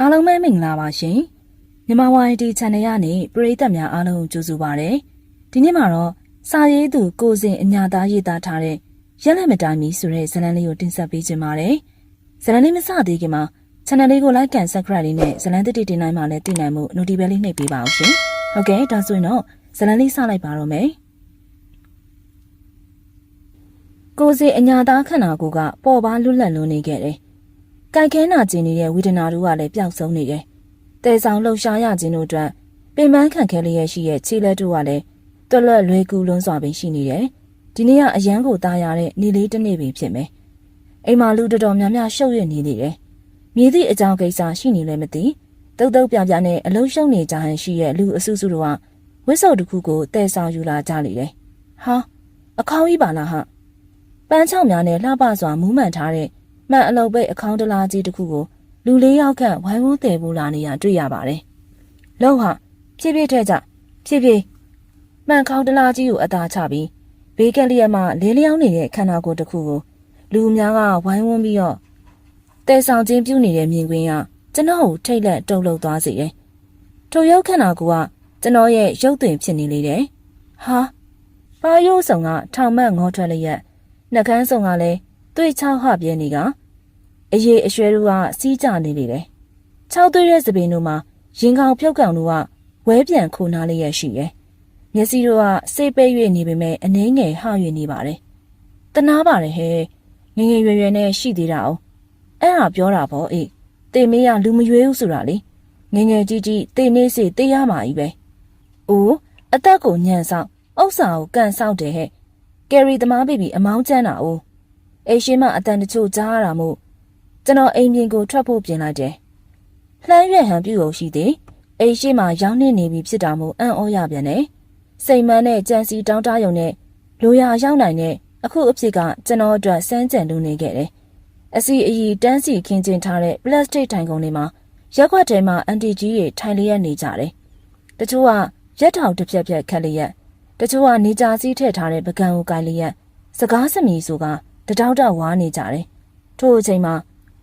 အားလုံးပဲမင်္ဂလာပါရှင်မြန်မာဝိုင်တီ channel ကနေပရိသတ်များအားလုံးကိုကြိုဆိုပါရစေဒီနေ့မှာတော့စာရေးသူကိုစဉ်အညာသားရေးသားထားတဲ့ရက်လက်မတိုင်မီဆိုတဲ့ဇာတ်လမ်းလေးကိုတင်ဆက်ပေးခြင်းပါတယ်ဇာတ်လမ်းလေးမစသေးခင်မှာ channel လေးကို like and subscribe လေးနဲ့ဇာတ်လမ်းတစ်တီတင်နိုင်မှလည်းသိနိုင်မှု notification လေးနှိပ်ပေးပါအောင်ရှင်ဟုတ်ကဲ့ဒါဆိုရင်တော့ဇာတ်လမ်းလေးစလိုက်ပါတော့မယ်ကိုစဉ်အညာသားခန္ဓာကိုယ်ကပေါ်ပါလွတ်လပ်လွန်းနေခဲ့တယ် ကြိုက်ခဲနာကျင်နေတဲ့ဝေဒနာတို့ကလည်းပျောက်ဆုံးနေတယ်။တဲဆောင်လှုပ်ရှားရခြင်းတို့အတွက်ပင်ပန်းခံခဲလျက်ရှိရဲ့ခြေလက်တို့ကလည်းတွက်လွက်လွယ်ကူလွန်းစွာပင်ရှိနေတယ်။ဒီနေ့ကအရန်ကိုตายရတဲ့နေလေးတစ်နေ့ပင်ဖြစ်မယ်။အိမ်မှာလူတော်တော်များများရှုပ်ရနေနေတယ်။မြည်သည့်အကြောင်းကိစ္စရှိနေလဲမသိ။တုတ်တုတ်ပြပြနဲ့အလုံးရှုံနေကြဟန်ရှိရဲ့လူအစုစုတို့ကဝစ်စုပ်တစ်ခုကိုတဲဆောင်ယူလာကြလေတယ်။ဟာအခေါင်းကြီးပါလားဟာ။ပန်းချောင်းများနဲ့လှပစွာမူးမှန်ထားတဲ့ မှန်အလုပ်ပိတ်အခေါင်းတလားကြီးတစ်ခုကိုလူလေးယောက်ခန့်ဝိုင်းဝန်းတည်ပိုးလာနေရတွေ့ရပါတယ်။လုံဟာဖြည်းဖြည်းထဲကြဖြည်းဖြည်းမှန်ခေါင်းတလားကြီးကိုအသာချပြီးဘေးကလေးရမလေးလျောင်းနေတဲ့ခန္ဓာကိုယ်တစ်ခုကိုလူအများကဝိုင်းဝန်းပြီးတော့တဲဆောင်ချင်းပြုတ်နေတဲ့မြင်ကွင်းကကျွန်တော်ကိုထိတ်လက်တုန်လှုပ်သွားစေတယ်။ထိုရုပ်ခန္ဓာကိုယ်ကကျွန်တော်ရဲ့ရုပ်သွင်ဖြစ်နေလေတယ်။ဟာပါရုပ်ဆောင်ကထောင်မတ်ငေါထွက်လျက်နှကန်းဆောင်ကလည်း တွေ့ချောက်ဟပြဲနေကအရေးအရွှဲတို့ကစီးကြနေလေတယ်။ခြောက်သွေးတဲ့သပင်တို့မှာရင်ကောင်ဖြုတ်ကောင်တို့ကဝဲပြန်ခိုနားလေးရရှိရဲ့။မျက်စိတို့ကစိတ်ပဲ့၍နေပေမဲ့အနှဲငယ်ဟ၍နေပါတယ်။တနာပါတယ်ဟဲ့ငငယ်ရွယ်ရွယ်နဲ့ရှိသေးတာအောင်။အဲ့ဒါပြောတာပေါ့အေး။တေမေးကလူမရွေးဘူးဆိုတာလေ။ငငယ်ကြီးကြီးတေနေစီတေးရမှာကြီးပဲ။အိုးအသက်ကိုညံဆောင်ဥစ္စာကိုကန်ဆောက်တယ်ဟဲ့။ကယ်ရီသမားဘေဘီအမောင်းကျန်းတာ အိုး။အိရှိမအတန်တချို့ကြားရတာမို့ကျွန်တော်အိမ်ပြင်ကိုထွက်ဖို့ပြင်လိုက်တယ်။လှမ်းရွက်ဟန်ပြုတ်ရှိသည်။အိရှိမရောက်နေနေပြီဖြစ်တာမို့အံ့ဩရပြန်တယ်။စိတ်မန်းနဲ့ကြံစီတောင်းတရုံနဲ့လိုရာရောက်နိုင်တဲ့အခုအဖြစ်ကကျွန်တော်အတွက်စမ်းကြံလို့နေခဲ့တယ်။အစီအီတန်းစီခင်းကျင်းထားတဲ့ပလတ်စတစ်ထိုင်ကုန်တွေမှာရက်ခွက်ထဲမှာအန်တီကြီးတွေထိုင်လျက်နေကြတယ်။တချို့ကရက်ထောင်တစ်ဖြက်ဖြက်ခက်လျက်တချို့ကနေကြစည်းထည့်ထားတဲ့ပကံကိုကိုင်လျက်စကားစမီဆိုက တတောက်တော့ဝါနေကြတယ်။ထို့အချိန်မှာ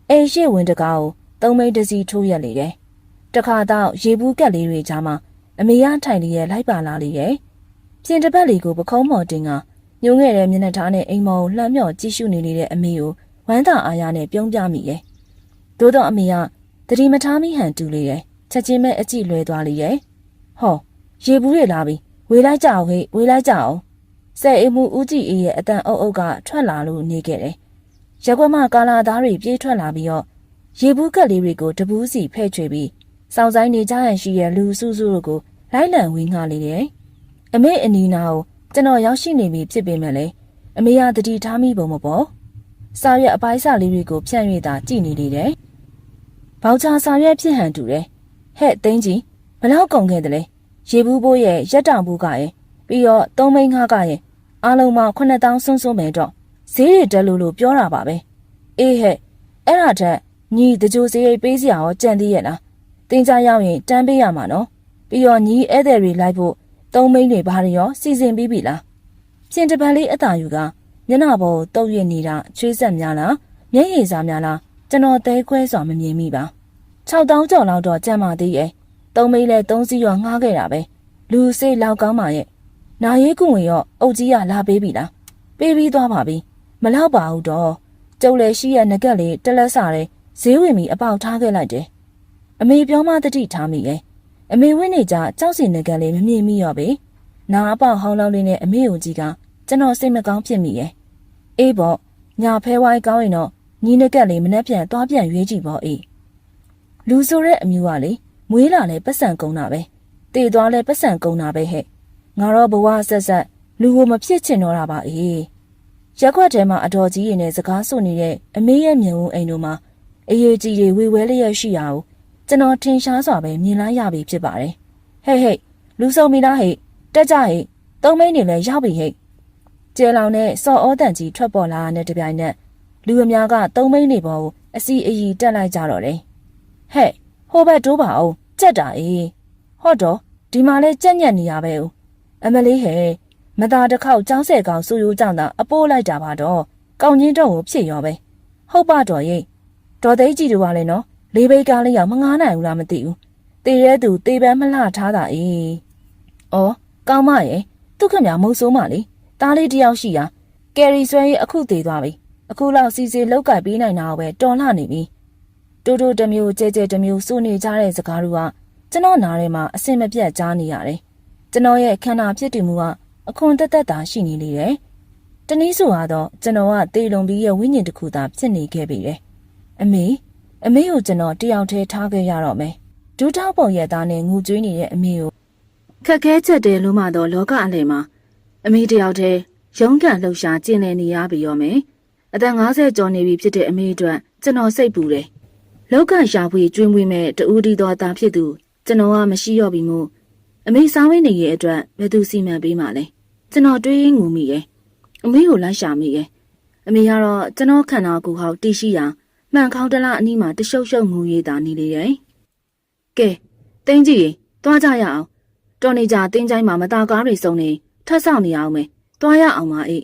အိမ်ရှိဝင်တကားကိုသုံးမိတ်တစီထိုးရက်လေတယ်။တခါတော့ရေဘူးကက်လေးတွေကြားမှာအမေရထိုင်လျက်လိုက်ပါလာလေတယ်။ပြင်တပတ်လေးကိုပခုံးမော်တင်ကညုံခဲ့တဲ့မျက်နှာထားနဲ့အိမ်မော်ကိုလှမ်းမြော့ကြည့်ရှုနေလေတဲ့အမေကိုဝမ်းသာအားရနဲ့ပြုံးပြမိရဲ့။သို့တော့အမေကတတိမထားမိဟန်တူလေတယ်။ချက်ချင်းပဲအကြည့်လွဲသွားလေရဲ့။ဟောရေဘူးတွေလာပြီဝေးလိုက်ကြအောင်ဟေ့ဝေးလိုက်ကြအောင် ဆဲအိမ်မူဦးကြည်အေးရဲ့အတန်အုပ်အုပ်ကထွက်လာလို့နေခဲ့တယ်။ရက်ွက်မှကာလာသားတွေပြေးထွက်လာပြီးတော့ရေဘူးကက်လေးတွေကိုတပူးစီဖဲ့ချွေပြီးစောင်းဆိုင်နေကြရန်ရှိရဲ့လူစုစုတို့ကိုလိုက်လံဝင်းငှလေတယ်။အမေအနီနာကိုကျွန်တော်ရောက်ရှိနေပြီဖြစ်ပေမဲ့လည်းအမေကတတိထားမိပုံမပေါ်။စာရွက်အပိုင်းစာလေးတွေကိုဖြန့်၍သာကြည်နေလေတယ်။ဘောက်ချာစာရွက်ဖြစ်ဟန်တူတယ်။ဟဲ့သိန်းကြီးဘလောက်ကုန်ခဲ့တယ်လဲ။ရေဘူးဘိုးရဲ့ရက်တောင်ဘူးကရဲ့ ပြီးတော့သုံးမိန်းငါးကရဲ့အားလုံးပေါင်း9000စွန်းစွန်းပဲတော့ဈေးတွေတက်လို့လို့ပြောတာပါပဲအေးဟဲ့အဲ့ဒါထက်ညီတကြိုဈေးရိတ်ပေးစရာရောကြံသေးရဲ့လားတင်ကြရောက်ရင်တန်းပေးရမှာနော်ပြီးတော့ညီဧည့်သည်တွေလိုက်ဖို့သုံးမိန်းတွေဘာတွေရောစီစဉ်ပြီးပြီလားပြင်တပံလေးအတာယူကမျက်နှာပေါ်တုပ်ရနေတာချွေးဆက်များလားမျက်ရည်စားများလားကျွန်တော်သဲခွဲစွာမမြင်မိပါ6000ကျော်လောက်တော့ကြံပါသေးရဲ့သုံးမိန်းလဲ3စီးရောငှားခဲ့တာပဲလူစိတ်လောက်ကောင်းပါရဲ့ နာရေးကုဝင်ရောအုတ်ကြီးကလာပေးပြီလားပေးပြီးသွားပါပြီမလောက်ပါဘူးတော့ကျုပ်လည်းရှိရငကက်လေးတလက်စားတဲ့ဈေးဝင်ပြီးအပေါက်ထားခဲ့လိုက်တယ်အမေပြောမှတတိထားမိရဲ့အမေဝင်းနေကြကြောက်စီငကက်လေးမမြင်မိရောပဲနာအပေါက်ဟောင်းလောင်းလေးနဲ့အမေကိုကြီးကကျွန်တော်စိတ်မကောင်းဖြစ်မိရဲ့အေးပေါ့ညာဖဲဝိုင်းကောင်းရင်တော့ညီငကက်လေးမနှက်ပြန်သွားပြန်ရွေးကြည့်ပေါ့အေးလူဆိုတဲ့အမျိုးကလေမွေးလာလဲပတ်စံကုန်းတာပဲတည်သွားလဲပတ်စံကုန်းတာပဲဟဲ့ ငါတော့ဘဝဆက်ဆက်လူကိုမဖြစ်ချင်တော့တာပါအေးရက်ခွက်ထဲမှာအတော်ကြီးရင်နဲ့စကားဆိုနေတဲ့အမေရဲ့မျက်ဝန်းအိမ်တို့မှာအရေးကြီးတွေဝေဝဲလျက်ရှိရအောင်ကျွန်တော်ထင်ရှားစွာပဲမြင်လိုက်ရပြီဖြစ်ပါတယ်ဟဲ့ဟဲ့လူစုံမိလားဟဲ့တက်ကြဟဲ့သုံးမိန်းနေလဲရောက်ပြီဟဲ့ကျဲလောင်နဲ့စော်ဩတန်ကြီးထွက်ပေါ်လာတဲ့တပြိုင်နက်လူအများကသုံးမိန်းနေပေါ်ကိုအစီအီတက်လိုက်ကြတော့တယ်ဟဲ့ဟိုဘက်တိုးပါအောင်ကြက်တာအေးဟော့တော့ဒီမှာလဲကြက်ညက်နေရပဲဦး အမလေးဟဲ့မသားတစ်ခေါက်ចောင်းဆဲကောင်စူရိုးကြောင့်သာအပိုးလိုက်တာပါတော့ကောင်းချင်းတော့ကိုဖြစ်ရောပဲဟုတ်ပါတော့ရိတ်တော်သိကြီးတို့ကလည်းနော်လေးဘိတ်ကားလေးရောက်မငားနိုင်ဘူးလားမသိဘူးတေရဲသူတေပန်းမလှထားတာအေးဩကောင်းမရဲ့သူခမမုတ်ဆိုးမလေတားလေးတယောက်ရှိရာကယ်ရီဆွဲရေးအခုတည်သွားပြီအခုလောက်စီစီလောက်ကပ်ပေးနိုင်တာပဲတော်လှနေပြီတူတူတစ်မျိုးကြဲကြဲတစ်မျိုးစုနေကြတဲ့စကားတွေကကျွန်တော်နားထဲမှာအစင်မပြတ်ကြားနေရတယ် ကျွန်တော်ရဲ့ခန္ဓာဖြစ်တည်မှုကအခွန်တက်တက်တာရှိနေလေတယ်တနည်းဆိုတော့ကျွန်တော်ကတေလုံပြီးရဲ့ဝိညာဉ်တစ်ခုသာဖြစ်နေခဲ့ပြီတယ်အမေအမေကိုကျွန်တော်တယောက်တည်းထားခဲ့ရတော့မယ်ဒူးထောက်ပုံရဲ့သားနဲ့ငူကျွေးနေတဲ့အမေကိုခက်ခဲချက်တယ်လို့မှတော့လောကအလယ်မှာအမေတယောက်တည်းရုန်းကန်လှုပ်ရှားကျင်လည်နေရပြီရောမယ်အသက်50ကျော်နေပြီဖြစ်တဲ့အမေအတွက်ကျွန်တော်စိတ်ပူတယ်လောက်ကရှာဖွေကျွေးမွေးမဲ့တူဒီတော်သားဖြစ်သူကျွန်တော်ကမရှိတော့ပြီမို့ အမေစားဝင်းနေရဲ့အတွက်ဘယ်သူစီမံပေးမှလဲကျွန်တော်တွေးငူမိရဲ့အမေကိုလိုက်ရှာမိရဲ့အမေကတော့ကျွန်တော်ခန္ဓာကိုယ်ဟောက်တီးရှိရာမှန်ခေါင်းတလားအနီးမှာတရှုပ်ရှုပ်ငူရည်သာနေလေတယ်ကဲတင်းကြီးရင်သွားကြရအောင်တော်နေကြတင်းချိုင်းမှာမတာကားတွေစုံနေထပ်ဆောင်နေအောင်မယ်သွားရအောင်ပါအေး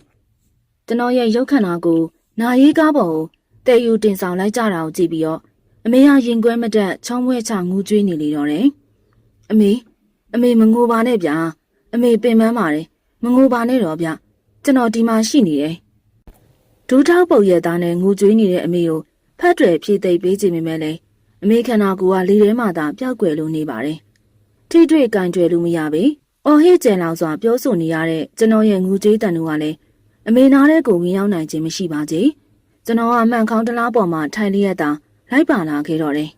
ကျွန်တော်ရဲ့ရုပ်ခန္ဓာကိုနာရေးကားပေါ်ကိုတဲယူတင်ဆောင်လိုက်ကြတာကိုကြည့်ပြီးတော့အမေကရင်ကွဲမတက်ချောင်းမွဲချငူးကျွေးနေလေတော့တယ်အမေ အမေမငိုပါနဲ့ဗျာအမေပင်ပန်းပါတယ်မငိုပါနဲ့တော့ဗျကျွန်တော်ဒီမှာရှိနေတယ်ဒူးထောက်ပုတ်ရဲ့သားနဲ့ငိုကြွေးနေတဲ့အမေကိုဖတ်တွေဖြည့်သိပ်ပေးခြင်းပဲလေအမေခန္ဓာကိုယ်ကလေထဲမှာသာပျောက်ကွယ်လို့နေပါတယ်ထိတွေ့ကင်ကြွယ်လို့မရပေအော်ဟစ်ကျန်လောင်စွာပြောဆိုနေရတဲ့ကျွန်တော်ရဲ့ငူကြေးတန်တို့ကလည်းအမေနာတဲ့ကိုဝင်ရောက်နိုင်ခြင်းမရှိပါသေးကျွန်တော်ကမှန်ခေါင်းတလားပေါ်မှာထိုင်လျက်သာလိုက်ပါလာခဲ့တော့တယ်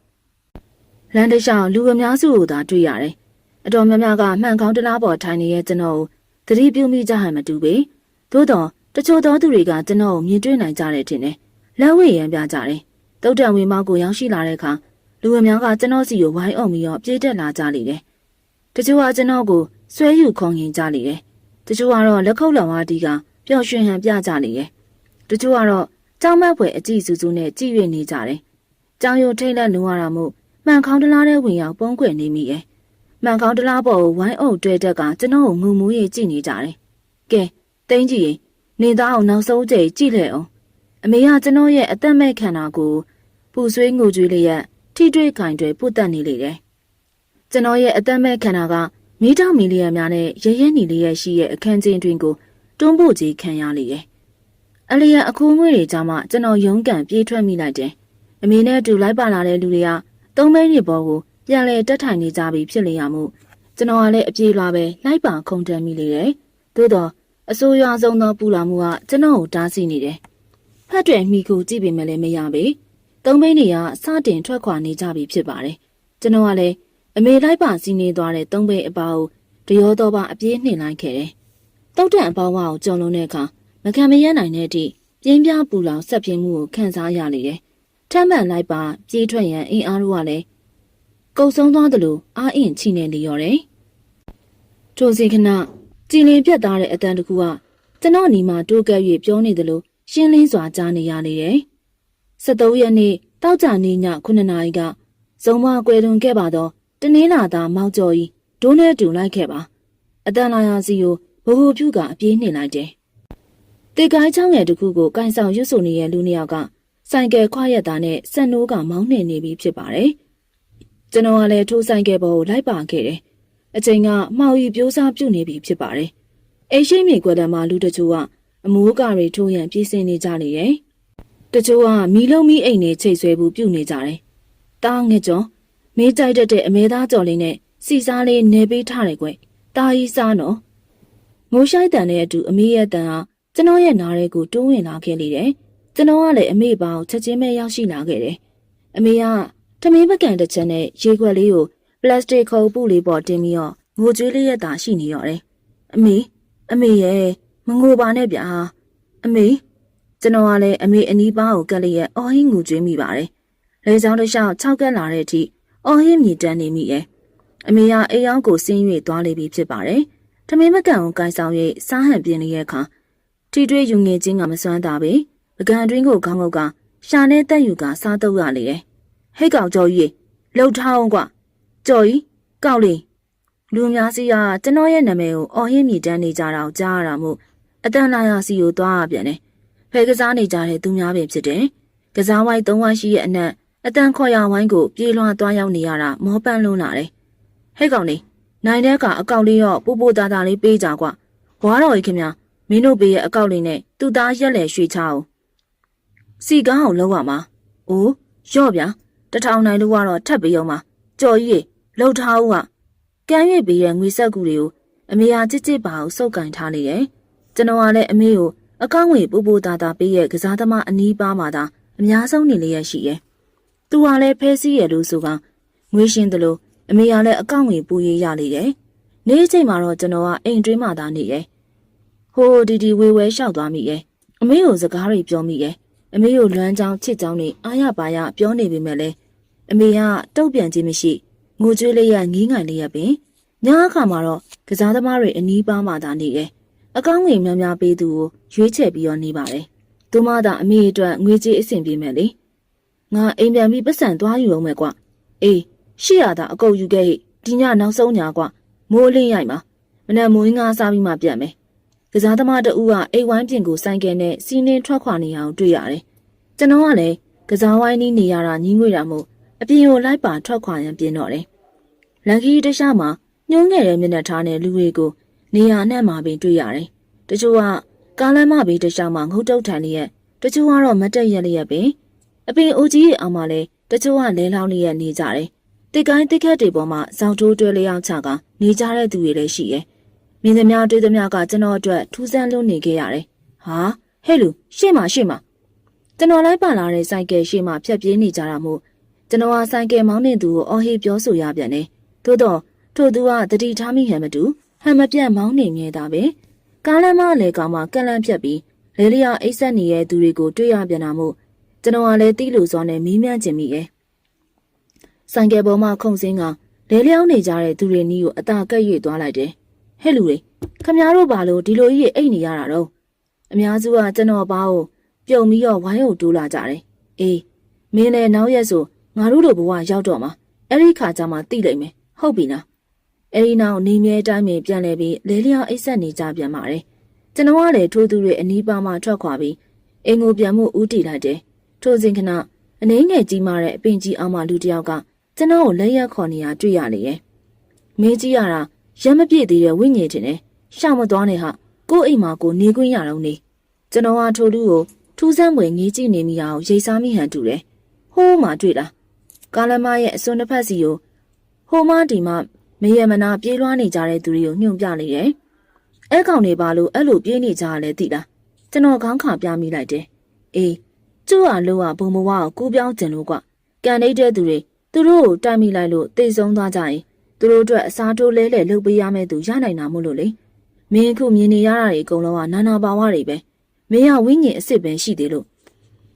လမ်းတစ်လျှောက်လူအများစုကိုသာတွေ့ရတယ် အတော်များများကမှန်ခေါင်းတလားပေါ်ထိုင်နေတဲ့ကျွန်တော်ကိုသတိပြုမိကြဟန်မတူပေသို့တော့တချို့သောသူတွေကကျွန်တော်ကိုမြင်တွေ့နိုင်ကြတယ်ထင်တယ်လက်ဝဲရမ်းပြကြတယ်တုတ်တံဝေမောက်ကိုရောက်ရှိလာတဲ့အခါလူအများကကျွန်တော်စီကိုဝိုင်းအောင်ပြီးတော့ပြေးတက်လာကြလေတယ်တချို့ကကျွန်တော်ကိုဆွဲယူခုံရင်ကြလေတယ်တချို့ကတော့လက်ခုပ်လောင်ဝါဒီကပျော်ရွှင်ဟန်ပြကြလေတယ်တချို့ကတော့ကြောင်မက်ဖွယ်အကြည့်စူးစူးနဲ့ကြည့်ရနေကြတယ်ကြောင်ရုံထိတ်လက်လုံရတာမို့မှန်ခေါင်းတလားတဲ့ဝင်ရောက်ပုံးကွယ်နေမိရဲ့ မှန်ခေါင်းတလားပေါ်ကိုဝိုင်းအုပ်တွဲတက်ကကျွန်တော်ကိုငုံမူးရေးကြည့်နေကြတယ်ကဲတင်းကြည့်ရင်နေသားအောင်နောက်ဆုံးကြိမ်ကြည့်လေအောင်အမေကကျွန်တော်ရဲ့အသက်မဲ့ခန္ဓာကိုပူဆွေးငိုကြွေးလျက်ထိတွေ့ခိုင်တွေပုတ်တက်နေလေတယ်ကျွန်တော်ရဲ့အသက်မဲ့ခန္ဓာကမီတာမီလီယံများနဲ့ရဲရဲနေလျက်ရှိရဲ့အခန်းချင်းတွင်ကိုတွန်းပို့ကြီးခံရလေတယ်အလျက်အခိုးငွေတွေကြောင့်မှကျွန်တော်ရုန်းကန်ပြေးထွက်မိလိုက်တယ်အမေနဲ့အတူလိုက်ပါလာတဲ့လူတွေကသုံးမိနစ်ပေါ်ကို ပြန်လဲတက်ထိုင်နေကြပြီဖြစ်လေရမှုကျွန်တော်ကလည်းအပြေးလွှာပဲလိုက်ပါခုန်တန်းမိလေတယ်သို့တော့အဆိုးရွားဆုံးသောပူလောင်မှုကကျွန်တော်ကိုတားဆီးနေတယ်ဖတ်တယ်မိကိုကြည့်ပေမဲ့လည်းမရပေသုံးမိနစ်ကစတင်ထွက်ခွာနေကြပြီဖြစ်ပါတယ်ကျွန်တော်ကလည်းအမေလိုက်ပါစီးနေသွားတဲ့သုံးပိတ်အပေါင်းတရောတော့ပါအပြေးနှင်လိုက်ခဲ့တယ်တုတ်တန်အပေါင်းဝါကိုကြုံလုံးတဲ့အခါမခံမရနိုင်တဲ့အထိပြင်းပြပူလောင်ဆက်ပြင်းမှုကိုခံစားရလေတယ်ထမ်းမှန်လိုက်ပါပြေးထွက်ရန်အင်အားတို့ကလည်း ကုတ်ဆုံးသွားသလိုအားအင်ချိနေလေရော်တယ်။ထိုစီခဏကြည်လင်ပြတ်သားတဲ့အတန်တကူကကျွန်တော်ညီမတိုးကပ်၍ပြောနေသလိုရှင်းလင်းစွာကြားနေရလေတယ်။73ရက်နေ့တောက်ကြနေည9နာရီကဇုံမကွယ်လွန်ခဲ့ပါတော့တနင်္လာသားမောက်ကျော်ကြီးဒိုးနဲ့တူလိုက်ခဲ့ပါ။အတန်လာရစီကိုဘိုးဘိုးဖြူကအပြေးနှင်လိုက်တယ်။တေကိုင်းချောင်းငယ်တစ်ခုကိုကန်ဆောင်ရွတ်ဆိုနေတဲ့လူနှစ်ယောက်ကဆိုင်ကယ်ခွာရက်သားနဲ့စက်နိုးကမောင်းနှင်နေပြီဖြစ်ပါတယ်။ ကျွန်တော်ကလည်းထိုးဆိုင်ကယ်ပေါ်ကိုလိုက်ပါခဲ့တယ်။အချိန်ကမှောက်ရီပြိုးစားပြုတ်နေပြီဖြစ်ပါတယ်။အိရှိမြေကွက်တံမှာလူတချို့ကအမိုးကတွေထိုးရန်ပြေးစင်နေကြလေတယ်။တချို့ကမီလုံးမီအိမ်နဲ့ချိတ်ဆွဲဘူးပြုတ်နေကြတယ်။တားငှက်ကျော်မေးကြိုက်တတ်တဲ့အမဲသားကြော်လေးနဲ့စီစားလေးနေပေးထားတယ်ကွ။တားကြီးစားနော်။ငိုရှိုက်တန်တဲ့အတူအမေရဲ့တန်ဟာကျွန်တော်ရဲ့နားရဲကိုတိုးဝင်လာခဲ့လေတယ်။ကျွန်တော်ကလည်းအမေပေါင်းချက်ချင်းပဲရောက်ရှိလာခဲ့တယ်။အမေက ထမင်းပကံတစ်ချက်နဲ့ရေခွက်လေးကိုပလတ်စတစ်ခုပ်ပုလေးပေါ်တင်ပြီးတော့ငိုကြွေးလေးရတာရှိနေရတယ်။အမေအမေရဲ့မငိုပါနဲ့ဗျာ။အမေကျွန်တော်ကလည်းအမေအနီးပါးကိုကက်လျက်အော်ဟင်းငိုကြွေးမိပါတယ်။လေချောင်းတစ်လျှောက်၆ကက်လာတဲ့အထိအော်ဟင်းမြည်တမ်းနေမိရဲ့။အမေကအိမ်ရောက်ကိုဆင်း၍သွားလေပြီဖြစ်ပါတယ်။ထမင်းပကံကိုကိုင်ဆောင်၍စားဟန်ပြင်းနေတဲ့အခါထိတွေ့ယူငယ်ချင်းကမစွမ်းတာပဲ။ပကံအတွင်းကိုခေါင်းငုတ်ကရှာနဲ့တက်ယူကစားတော့ရလေတယ်။ ဟိတ်ကောင်ကြော်ကြီးလှုပ်ထားအောင်ကွ။ကြော်ကြီးကောက်လေးလူအများစီကကျွန်တော်ရဲ့နာမည်ကိုအော်ဟင်းမြည်တမ်းနေကြတာကိုကြားရတာမို့အတန်လာရစီကိုသွားရပြန်တယ်။ဖဲကစားနေကြတဲ့သူများပဲဖြစ်တယ်။ကစားဝိုင်းသုံးဝိုင်းရှိရဲ့အနက်အတန်ခေါ်ရဝိုင်းကိုပြေးလွှားသွားရောက်နေရတာမောပန်းလွန်းလာတယ်။ဟဲ့ကောင်လေးနိုင်တဲ့ကအကောက်လေးတော့ပူပူတာတာလေးပေးကြကွာ။ဘွားတော်ကြီးခင်ဗျာမင်းတို့ပေးရဲ့အကောက်လေးနဲ့သူ့သားရက်လေရွှေချအောင်။စီကားအောင်လောက်ရမှာ။အိုးရော့ဗျာ တထောင်နိုင်လို့ကတော့ထပ်ပြီးအောင်ပါ။ကြော်ကြီးရေလှုပ်ထားဦးကကမ်းရွေ့ပေးရဲ့ငွေဆက်ကူတွေကိုအမေဟာကြစ်ကြစ်ပါအောင်စုပ်ကင်ထားနေတယ်။ကျွန်တော်ကလည်းအမေကိုအကောင့်ငွေပူပူတာတာပေးရဲ့ကစားသမားအနီးပါးမှာသာအများဆုံးနေလျက်ရှိရဲ့။သူကလည်းဖဲစည်းရလို့ဆိုကငွေရှင်တယ်လို့အမေကလည်းအကောင့်ငွေပူရေးရလေတယ်။နေ့ချိန်မှာတော့ကျွန်တော်ကအိမ်တွင်းမှာသာနေရဲ့။ဟိုဒီဒီဝေဝဲလျှောက်သွားမိရဲ့။အမေကိုစကားတွေပြောမိရဲ့။ အမေကိုလွမ်းချောင်းချစ်ချောင်းတွေအားရပါရပြောနေပေမဲ့လည်းအမေကတုတ်ပြန်ခြင်းမရှိငိုကြွေးလေးရငီးငိုင်လေးရပင်ညအခါမှာတော့ကစားသမားတွေအနီးပါးမှသာနေရဲ့။အကောင့်ငွေများများပေးသူကိုရွေးချယ်ပြီးတော့နေပါတယ်။သူမသာအမေအတွက်ငွေကြေးအဆင်ပြေမယ်လေ။ငါအိမ်ပြန်ပြီးပတ်စံသွားယူအောင်မယ်ကွ။အေးရှေ့ရတာအကုပ်ယူခဲ့ဟိဒီညနောက်ဆုံးညာကွမိုးလင်းရိုက်မှာမနက်မိုးငါစားပြီးမှပြန်မယ်။ ကစားသမားတဦးကအိမ်ဝိုင်းပြင်ကိုစိုင်းကဲနဲ့စီးနှင်းထွက်ခွာနေအောင်တွေ့ရတယ်။ကျွန်တော်ကလည်းကစားဝိုင်းနီးနေရတာညင်းငွေတာမို့အပြင်ကိုလိုက်ပါထွက်ခွာရန်ပြင်တော့တယ်။လန်ကီတခြားမှာညှိုးငယ်တဲ့မျက်နှာထားနဲ့လူတွေကိုနေရာနဲ့မှပင်တွေ့ရတယ်။တချို့ကကားလမ်းမဘေးတစ်လျှောက်မှာငုတ်တုတ်ထန်နေရဲ့တချို့ကတော့မတက်ရက်လျက်ပင်အပင်အိုကြီးရဲ့အောက်မှာလဲတချို့ကလဲလောင်းလျက်နေကြတယ်။တစ်ကိုင်းတစ်ခက်တွေပေါ်မှာဇောက်တိုးတွဲလျောက်ချကနေကြတဲ့သူတွေလည်းရှိရဲ့။ မြင်သမျှတွေ့သမျှကကျွန်တော်အတွက်ထူးဆန်းလွန်းနေခဲ့ရတယ်။ဟာဟဲ့လူရှေ့မှာရှေ့မှာကျွန်တော်လိုက်ပါလာတဲ့စိုက်ကယ်ရှေ့မှာဖြတ်ပြေးနေကြတာမို့ကျွန်တော်ဟာစိုက်ကယ်မောင်းနေသူကိုအော်ဟေးပြောဆိုရပြန်တယ်။သို့တော့ထို့သူကတတိထားမိဟန်မတူဟန်မပြတ်မောင်းနေမြဲတာပဲကားလမ်းမလေကောင်မှကန့်လန့်ဖြတ်ပြီးလေလျာအိတ်ဆက်နေတဲ့သူတွေကိုတွေ့ရပြန်တာမို့ကျွန်တော်ကလည်းတီးလို့စောနဲ့မီးမြန်းကျင်မိရဲ့ဆိုင်ကယ်ပေါ်မှာခုန်စင်းကလေလျောင်းနေကြတဲ့သူတွေနီးကိုအသာကက်၍သွားလိုက်တယ် ဟဲ့လူတွေခမများတို့ဘာလို့ဒီလိုကြီးအိတ်နေရတာတော့အများစုကကျွန်တော်ဘာကိုပြုံပြီးတော့ဝိုင်းကိုတိုးလာကြတယ်အေးမင်းလည်းနောက်ရက်ဆိုငါတို့တို့ဘဝရောက်တော့မှာအဲ့ဒီခါကျမှတိလိုက်မယ်ဟုတ်ပြီလားအဲဒီနောက်နေမြဲတိုင်းပင်ပြန်လဲပြီးလဲလျောင်းအိတ်ဆက်နေကြပြန်ပါတယ်။ကျွန်တော်ကလည်းထိုးသူတွေအနီးပါးမှထွက်ခွာပြီးအင်ကိုပြန်မှုဦးတည်လိုက်တယ်။ထိုးစဉ်ခဏအနှင်းငယ်ကြီးမာတဲ့အပင်ကြီးအောင်မှလူတစ်ယောက်ကကျွန်တော်ကိုလက်ရက်ခေါ်နေရတွေ့ရလေရဲ့။မင်းကြီးရတာ ရက်မပြည့်သေးတဲ့ဝိညာဉ်တင်တယ်။ရှောင်မသွားနဲ့ဟာကို့အိမ်မှာကိုနေခွင့်ရတော့နေ။ကျွန်တော်ကထိုးလူကိုထူးဆန်းပွေငေးကြည့်နေမိအောင်ရိတ်စားမိဟန်တူတယ်။ဟိုးမှတွေ့လား။ကာလမရဲ့အစွန်းတစ်ဖက်စီကိုဟိုးမဒီမှမယမနာပြေးလွှားနေကြတဲ့သူတွေကိုညွှန်ပြနေတယ်။အဲကောင်တွေပါလို့အဲ့လိုပြေးနေကြရလဲသိလား။ကျွန်တော်ခေါင်းခါပြမိလိုက်တယ်။အေးကျို့အားလို့ကဘုံဘဝကိုကူးပြောင်းကျင်လို့ကွ။ကန်နေတဲ့သူတွေသူတို့ကိုတိုက်မိလိုက်လို့တိတ်ဆုံးသွားကြရင် သူတို့အတွက်အစားထိုးလဲလဲလုပ်ပေးရမယ့်သူရနိုင်တာမို့လို့လေ။မင်းခုမြင်နေရတာတွေအကုန်လုံးကနာနာပါဝတွေပဲ။မင်းကဝိညာဉ်အစ်စ်ပဲရှိသေးလို့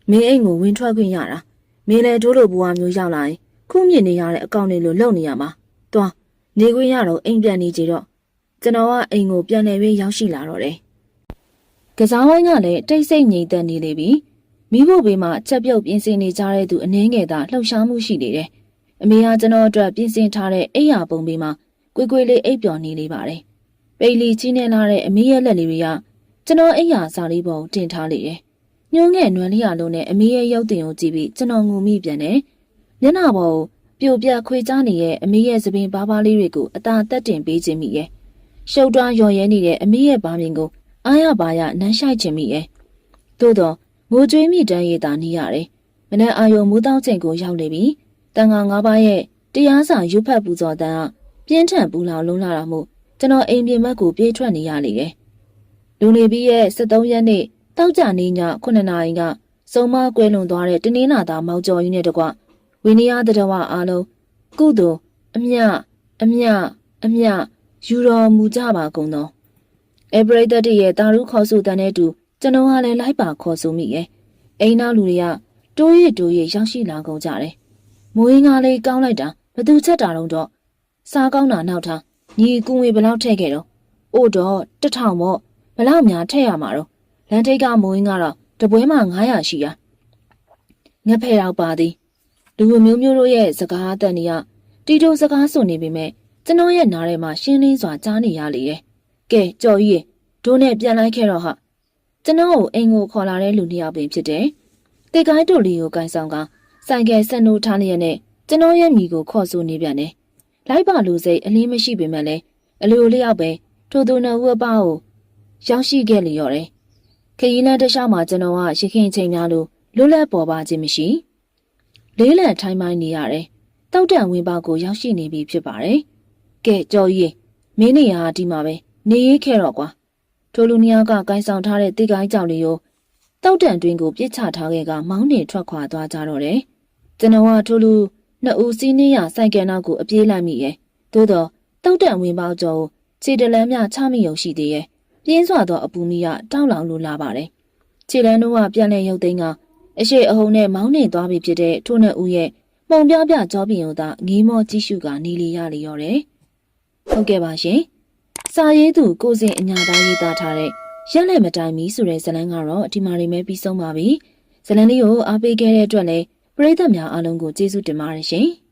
မင်းအိမ်ကိုဝင်ထွက်ခွင့်ရတာ။မင်းလည်းတို့လိုဘဝမျိုးရောက်လာရင်ခုမြင်နေရတဲ့အကောင့်တွေလိုလုပ်နေရမှာ။သွားနေခွင့်ရတော့အိမ်ပြန်နေကြတော့ကျွန်တော်ကအိမ်ကိုပြန်လည်ပြီးရောက်ရှိလာတော့တယ်။ကစားဝိုင်းကလည်းတိတ်ဆိတ်ငြိမ်သက်နေလေပြီ။မိဖို့ဘေးမှာချက်ပြုတ်ပြင်ဆင်နေကြတဲ့သူအနှင်းငယ်သာလှုပ်ရှားမှုရှိနေတယ်။ အမေကကျွန်တော်အတွက်ပြင်ဆင်ထားတဲ့အိယာပုံဘေးမှာကွေကွေလေးအိပ်ပျော်နေလေပါတယ်။ပိတ်လီကြီးနေလာတဲ့အမေရဲ့လက်လေးတွေကကျွန်တော်အိယာစာလေးပုံတင်ထားလေတယ်။ညှိုးငယ်နွမ်းလေးရလုံးနဲ့အမေရဲ့ရုပ်တင်ကိုကြည့်ပြီးကျွန်တော်ငုံမိပြန်တယ်။မျက်နှာပေါ်ကိုပြိုပြခွေချနေတဲ့အမေရဲ့သပင်ဘားဘားလေးတွေကိုအသာတက်တင်ပေးခြင်းမိရဲ့ရှုပ်တွားရော်ရဲနေတဲ့အမေရဲ့ဘာမြင်ကိုအားရပါရနမ်းရှိုက်ခြင်းမိရဲ့သို့တော့ငိုကြွေးမိတန်းရည်သာနေရတယ်မနက်အာယုံမူးတောင်းချိန်ကိုရောက်နေပြီ တန်ခါငါးပါးရဲ့တရားစာရုပ်ဖတ်ပူဇော်တန်းကပြင်းထန်ပူလောင်လုံးလာတာမို့ကျွန်တော်အိမ်ပြင်ဘက်ကိုပြေးထွက်နေရလေတယ်လူနေပြီးရဲ့73ရက်နေ့တောက်ကြနေည9နာရီကစုံမကွဲလွန်သွားတဲ့တနင်္လာသားမောင်ကျော်ကြီးနဲ့တကွဝိနည်းတရဝအားလုံးကုသိုလ်အမြအမြအမြယူတော်မူကြပါကုန်သောအပရိသတ်ရဲ့တာရုခေါ်ဆိုတဲ့နဲ့တူကျွန်တော်ကလည်းလိုက်ပါခေါ်ဆိုမိရဲ့အိမ်နောက်လူတွေကတိုးရတိုးရရောက်ရှိလာကုန်ကြတယ် မိုးရင်းကားလေးကောင်းလိုက်တာဘသူချက်တာတော့တော့စားကောင်းတာနောက်ထားညီကူငွေဘလောက်ထည့်ခဲ့တော့အို့တော့တထောင်ပေါ့ဘလောက်များထည့်ရမှာတော့လန်ထိတ်ကမိုးရင်းကတော့တပွဲမှာ900ရှိရငက်ဖဲတော့ပါသည်လူမျိုးမျိုးတို့ရဲ့စကားအတန်တွေကတီတုံစကားဆိုနေပေမဲ့ကျွန်တော်ရဲ့နားထဲမှာရှင်းလင်းစွာကြားနေရလေရဲ့။ကဲကြော်ကြီးရေဒိုးနဲ့ပြန်လိုက်ခဲ့တော့ဟာကျွန်တော်ကိုအိမ်ကိုခေါ်လာတဲ့လူနှစ်ယောက်ပင်ဖြစ်တယ်။တေကိုင်းတို့လီကိုကန်ဆောင်က ဆိုင်ကယ်ဆက်နိုးထားလျက်နဲ့ကျွန်တော်ရဲ့မိကိုခေါ်ဆိုနေပြန်တယ်။လိုက်ပါလူစိတ်အလင်းမရှိပေမဲ့လည်းအလိုလျောက်ပဲထိုသူနှစ်ဦးအပကိုရောက်ရှိခဲ့လျော်တယ်။ခရီးလမ်းတစ်လျှောက်မှာကျွန်တော်ကရခင်ချိန်များလို့လွတ်လပ်ပေါ်ပါခြင်းမရှိ။လေးလံထိုင်းမိုင်းနေရတယ်။တောက်တန်ဝင်းပေါကိုရောက်ရှိနေပြီဖြစ်ပါတယ်။ကဲကြော်ကြီးမင်းနေရာဒီမှာပဲနေရေးခဲ့တော့ကွာ။ထိုလူနှစ်ယောက်ကကိုင်းဆောင်ထားတဲ့တိကိုင်းကြောင်လေးကိုတောက်တန်တွင်ကိုပြစ်ချထားခဲ့ကမောင်းနှင်ထွက်ခွာသွားကြတော့တယ်။ ကျွန်တော်ကထိုလူနှစ်ဦးစီးနေရစိုက်ကယ်နောက်ကိုအပြေးလိုက်မိရဲ့။သို့တော့တောက်တန်ဝင်းပေါကျော်ကိုခြေတလန်းမြချမိရုံရှိသေးရဲ့။ပြင်းစွာသောအပူမီကတောက်လောင်လိုလာပါတယ်။ခြေလန်းတို့ကပြန်လဲရုပ်သိမ်းကအရှိအဟုန်နဲ့မောင်းနှင်သွားပြီဖြစ်တဲ့ထိုနှစ်ဦးရဲ့မှုံပြပြကြောပြင်ကိုသာငီးမောကြည့်ရှုကနေလီရလျော်တယ်။ဟုတ်ကဲ့ပါရှင်။စာရေးသူကိုစင်အညာသားရေးသားထားတဲ့ရက်လက်မတိုင်မီဆိုတဲ့ဇာတ်လမ်းကတော့ဒီမှာနေမဲ့ပြီးဆုံးပါပြီ။ဇာတ်လမ်းလေးကိုအားပေးခဲ့တဲ့အတွက်လည်း ပရိသတ်များအားလုံးကိုကျေးဇူးတင်ပါတယ်ရှင်။